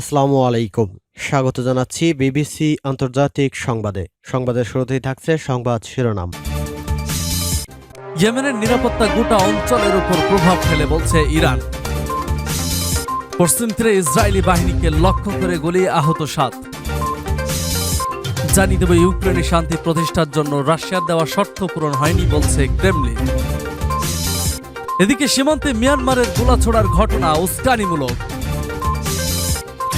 আসসালামু আলাইকুম। স্বাগত জানাচ্ছি বিবিসি আন্তর্জাতিক সংবাদে। সংবাদের শুরুতেই থাকছে সংবাদ শিরোনাম। ইয়েমেনের নিরাপত্তা গোটা অঞ্চলের উপর প্রভাব ফেলে বলছে ইরান। পশ্চিম তীরে ইসরায়েলি বাহিনীকে লক্ষ্য করে গুলি আহত সাত। জানিয়ে দেব ইউক্রেনে শান্তি প্রতিষ্ঠার জন্য রাশিয়ার দেওয়া শর্ত পূরণ হয়নি বলছে ক্রেমলিন। এদিকে সীমান্তে মিয়ানমারের গোলা ছোড়ার ঘটনা উস্কানিমূলক।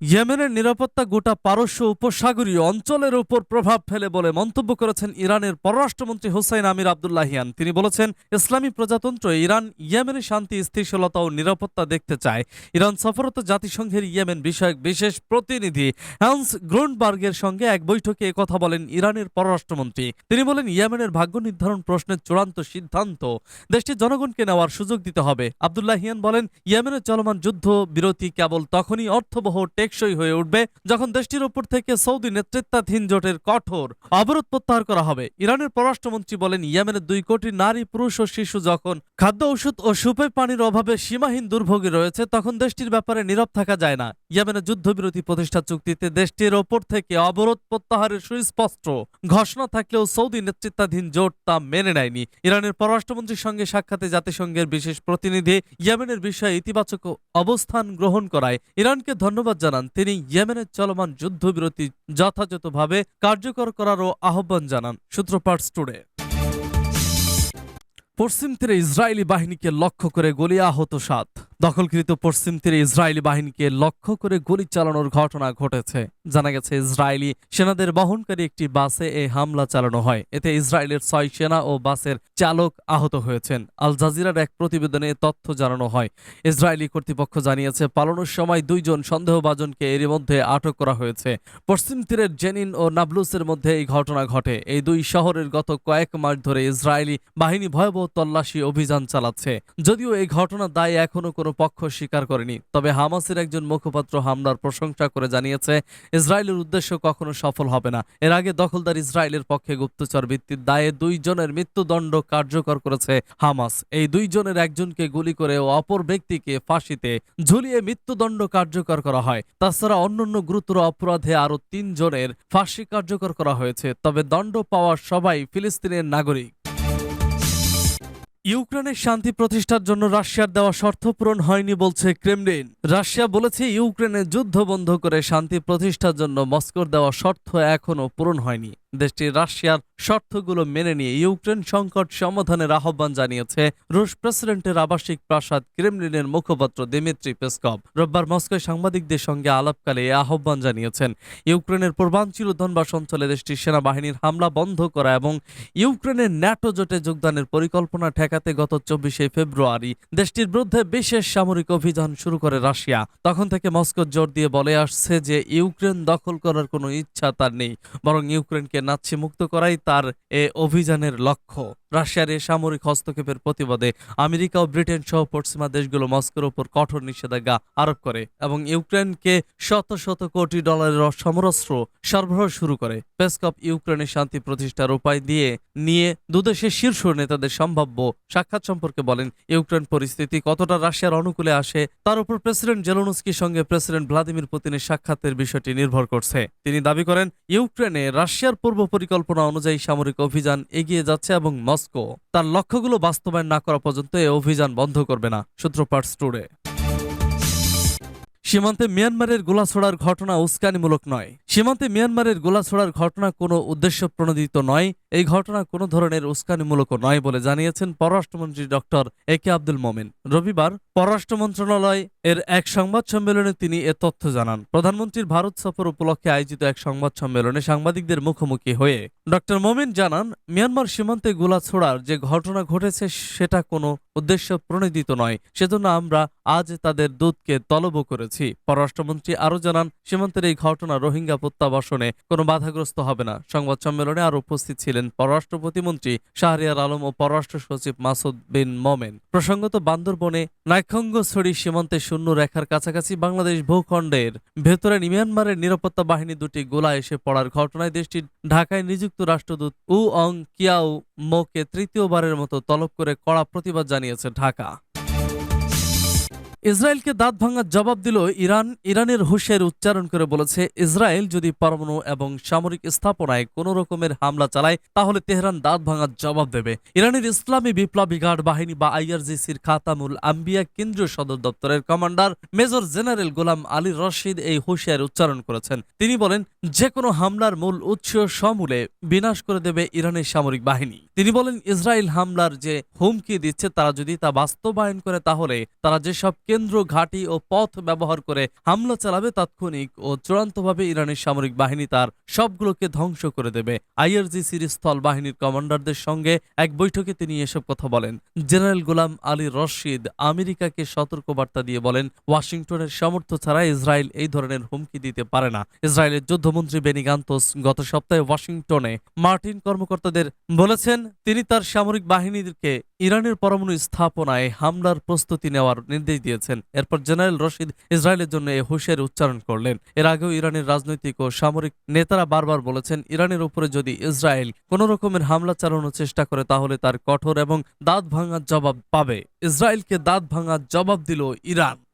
ইয়েমেনের নিরাপত্তা গোটা পারস্য উপসাগরীয় অঞ্চলের উপর প্রভাব ফেলে বলে মন্তব্য করেছেন ইরানের পররাষ্ট্রমন্ত্রী হুসাইন আমির আবদুল্লাহিয়ান। তিনি বলেছেন, ইসলামী প্রজাতন্ত্র ইরান ইয়েমেনের শান্তি, স্থিতিশীলতা ও নিরাপত্তা দেখতে চায়। ইরান সফরত জাতিসংঘের ইয়েমেন বিষয়ক বিশেষ প্রতিনিধি হ্যান্স গ্রুনবার্গের সঙ্গে এক বৈঠকে কথা বলেন ইরানের পররাষ্ট্রমন্ত্রী। তিনি বলেন, ইয়েমেনের ভাগ্য নির্ধারণ প্রশ্নের চূড়ান্ত সিদ্ধান্ত দেশটির জনগণকে নেওয়ার সুযোগ দিতে হবে। আবদুল্লাহিয়ান বলেন ইয়েমেনের চলমান যুদ্ধ বিরতি কেবল তখনই অর্থবহ টেকসই হয়ে উঠবে যখন দেশটির উপর থেকে সৌদি নেতৃত্বাধীন জোটের কঠোর অবরোধ প্রত্যাহার করা হবে। ইরানের পররাষ্ট্রমন্ত্রী বলেন ইয়েমেনের দুই কোটি নারী, পুরুষ ও শিশু যখন খাদ্য ওষুধ ও সুপেয় পানির অভাবে সীমাহীন দুর্ভোগে রয়েছে, তখন দেশটির ব্যাপারে নীরব থাকা যায় না। ইয়েমেনের যুদ্ধবিরতি প্রতিষ্ঠা চুক্তিতে দেশটির ওপর থেকে অবরোধ প্রত্যাহারের সুস্পষ্ট ঘোষণা থাকলেও সৌদি নেতৃত্বাধীন জোট তা মেনে নেয়নি। ইরানের পররাষ্ট্রমন্ত্রীর সঙ্গে সাক্ষাতে জাতিসংঘের বিশেষ প্রতিনিধি ইয়েমেনের বিষয়ে ইতিবাচক অবস্থান গ্রহণ করায় ইরানকে ধন্যবাদ জানান তিনি ইয়েমেনের চলমান যুদ্ধবিরতি যথাযথভাবে কার্যকর করারও আহ্বান জানান। সূত্রপাট স্টুডে পশ্চিম তীরে ইসরায়েলি বাহিনীকে লক্ষ্য করে গলিয়া আহত সাত। দখলকৃত পশ্চিম তীরে ইসরায়েলি বাহিনীকে লক্ষ্য করে গুলি চালানোর ঘটনা ঘটেছে। জানা গেছে, ইসরায়েলি সেনাদের বহনকারী একটি বাসে এই হামলা চালানো হয়। এতে ইসরায়েলের ছয় সেনা ও বাসের চালক আহত হয়েছেন। আল জাজিরার এক প্রতিবেদনে তথ্য জানানো হয়, ইসরায়েলি কর্তৃপক্ষ জানিয়েছে, পালানোর সময় দুইজন সন্দেহভাজনকে এরই মধ্যে আটক করা হয়েছে। পশ্চিম তীরের জেনিন ও নাবলুসের মধ্যে এই ঘটনা ঘটে। এই দুই শহরের গত কয়েক মাস ধরে ইসরায়েলি বাহিনী ভয়াবহ তল্লাশি অভিযান চালাচ্ছে। যদিও এই ঘটনার দায় এখনও কোনো পক্ষ স্বীকার করেনি। তবে হামাসের একজন মুখপাত্র হামলার প্রশংসা করে জানিয়েছে, ইসরায়েলের উদ্দেশ্য কখনো সফল হবে না। এর আগে দখলদার ইসরায়েলের পক্ষে গুপ্তচর ভিত্তির দায়ে দুইজনের মৃত্যুদণ্ড কার্যকর করেছে হামাস। এই দুইজনের একজনকে গুলি করে ও অপর ব্যক্তিকে ফাঁসিতে ঝুলিয়ে মৃত্যুদণ্ড কার্যকর করা হয়। তাছাড়া অন্যান্য গুরুতর অপরাধে আরও তিনজনের ফাঁসি কার্যকর করা হয়েছে। তবে দণ্ড পাওয়া সবাই ফিলিস্তিনের নাগরিক। ইউক্রেনের শান্তি প্রতিষ্ঠার জন্য রাশিয়ার দেওয়া শর্ত পূরণ হয়নি বলছে ক্রেমলিন। রাশিয়া বলেছে ইউক্রেনে যুদ্ধ বন্ধ করে শান্তি প্রতিষ্ঠার জন্য মস্কোর দেওয়া শর্ত এখনও পূরণ হয়নি। দেশটি রাশিয়ার শর্তগুলো মেনে নিয়ে ইউক্রেন সংকট সমাধানের আহ্বান জানিয়েছে রুশ প্রেসিডেন্টের আবাসিক প্রাসাদ ক্রেমলিনের মুখপাত্র দিমিত্রি পেসকভ। রোববার মস্কোয় সাংবাদিকদের সঙ্গে আলাপকালে এই আহ্বান জানিয়েছেন। ইউক্রেনের পূর্বাঞ্চল ধনবাস অঞ্চলে দেশটির সেনাবাহিনীর হামলা বন্ধ করা এবং ইউক্রেনের ন্যাটো জোটে যোগদানের পরিকল্পনা ঠেকাতে গত চব্বিশে ফেব্রুয়ারি দেশটির বিরুদ্ধে বিশেষ সামরিক অভিযান শুরু করে রাশিয়া। তখন থেকে মস্কো জোর দিয়ে বলে আসছে যে ইউক্রেন দখল করার কোনো ইচ্ছা তার নেই, বরং ইউক্রেনকে নাচ্ছি মুক্ত করাই তার, এ, অভিযানের লক্ষ্য। রাশিয়ার এ সামরিক হস্তক্ষেপের প্রতিবাদে আমেরিকা ও ব্রিটেন সহ পশ্চিমা দেশগুলো মস্কোর উপর কঠোর নিষেধাজ্ঞা আরোপ করে এবং ইউক্রেনকে শত শত কোটি ডলারের সমরাস্ত্র সরবরাহ শুরু করে। পেসকপ ইউক্রেনের শান্তি প্রতিষ্ঠার উপায় দিয়ে নিয়ে দুদেশের শীর্ষ নেতাদের সম্ভাব্য সাক্ষাৎ সম্পর্কে বলেন, ইউক্রেন পরিস্থিতি কতটা রাশিয়ার অনুকূলে আসে তার উপর প্রেসিডেন্ট জেলোনস্কির সঙ্গে প্রেসিডেন্ট ভ্লাদিমির পুতিনের সাক্ষাতের বিষয়টি নির্ভর করছে। তিনি দাবি করেন, ইউক্রেনে রাশিয়ার পূর্ব পরিকল্পনা অনুযায়ী সামরিক অভিযান এগিয়ে যাচ্ছে এবং মস্কো তার লক্ষ্যগুলো বাস্তবায়ন না করা পর্যন্ত এ অভিযান বন্ধ করবে না সূত্রপাট স্টুডে সীমান্তে মিয়ানমারের গোলা ছোড়ার ঘটনা উস্কানিমূলক নয়। সীমান্তে মিয়ানমারের গোলা ছোড়ার ঘটনা কোনো উদ্দেশ্য প্রণোদিত নয় এই ঘটনা কোনো ধরনের উস্কানিমূলক নয় বলে জানিয়েছেন পররাষ্ট্রমন্ত্রী ডক্টর এ কে আব্দুল মোমেন। রবিবার পররাষ্ট্র মন্ত্রণালয় এর এক সংবাদ সম্মেলনে তিনি এ তথ্য জানান। প্রধানমন্ত্রীর ভারত সফর উপলক্ষে আয়োজিত এক সংবাদ সম্মেলনে সাংবাদিকদের মুখোমুখি হয়ে ডক্টর মোমেন জানান, মিয়ানমার সীমান্তে গোলা ছোড়ার যে ঘটনা ঘটেছে সেটা কোনো উদ্দেশ্য প্রণোদিত নয়। সেজন্য আমরা আজ তাদের দূতকে তলব করেছি। পররাষ্ট্রমন্ত্রী আরও জানান, সীমান্তের এই ঘটনা রোহিঙ্গা প্রত্যাবাসনে কোনো বাধাগ্রস্ত হবে না। সংবাদ সম্মেলনে আর উপস্থিত ছিলেন পররাষ্ট্র প্রতিমন্ত্রী শাহরিয়ার আলম ও পররাষ্ট্র সচিব মাসুদ বিন মোমেন। প্রসঙ্গত, বান্দরবনে নাইখঙ্গছড়ি সীমান্তে শূন্য রেখার কাছাকাছি বাংলাদেশ ভূখণ্ডের ভেতরে মিয়ানমারের নিরাপত্তা বাহিনী দুটি গোলা এসে পড়ার ঘটনায় দেশটির ঢাকায় নিযুক্ত রাষ্ট্রদূত উ অং কিয়াও মোকে তৃতীয়বারের মতো তলব করে কড়া প্রতিবাদ জানিয়েছে ঢাকা। ইসরায়েলকে দাঁত ভাঙার জবাব দিল ইরান। ইরানের হুশের উচ্চারণ করে বলেছে, ইসরায়েল যদি পরমাণু এবং সামরিক স্থাপনায় কোনো রকমের হামলা চালায়, তাহলে তেহরান দাঁত ভাঙার জবাব দেবে। ইরানের ইসলামী বিপ্লবী গার্ড বাহিনী বা আইআরজিসির খাতামুল আম্বিয়া কেন্দ্রীয় সদর দপ্তরের commander major general Gholam Ali Rashid এই হুঁশিয়ার উচ্চারণ করেছেন। তিনি বলেন, যে কোনো হামলার মূল উৎস সমূলে বিনাশ করে দেবে ইরানের সামরিক বাহিনী। তিনি বলেন, ইসরায়েল হামলার যে হুমকি দিচ্ছে, তারা যদি তা বাস্তবায়ন করে, তাহলে তারা যেসব কেন্দ্র, ঘাঁটি ও পথ ব্যবহার করে হামলা চালাবে, তাৎক্ষণিক ও চূড়ান্তভাবে ইরানের সামরিক বাহিনী তার সবগুলোকে ধ্বংস করে দেবে। আইআরজিসির স্থল বাহিনীর কমান্ডারদের সঙ্গে এক বৈঠকে তিনি এসব কথা বলেন। জেনারেল গোলাম আলী রশিদ আমেরিকাকে সতর্কবার্তা দিয়ে বলেন, ওয়াশিংটনের সামর্থ্য ছাড়া ইসরায়েল এই ধরনের হুমকি দিতে পারে না। ইসরায়েলের যুদ্ধমন্ত্রী বেনি গান্তোস গত সপ্তাহে ওয়াশিংটনে মার্টিন কর্মকর্তাদের বলেছেন তিনি তার সামরিক বাহিনীকে ইরানের পরমাণু স্থাপনায় হামলার প্রস্তুতি নেওয়ার নির্দেশ দিয়েছেন। এরপর জেনারেল রশিদ ইসরায়েলের জন্য এ হুঁশিয়ারি উচ্চারণ করলেন। এর আগেও ইরানের রাজনৈতিক ও সামরিক নেতারা বারবার বলেছেন, ইরানের উপরে যদি ইসরায়েল কোনো রকমের হামলা চালানোর চেষ্টা করে, তাহলে তার কঠোর এবং দাঁত ভাঙার জবাব পাবে। ইসরায়েলকে দাঁত ভাঙার জবাব দিল ইরান।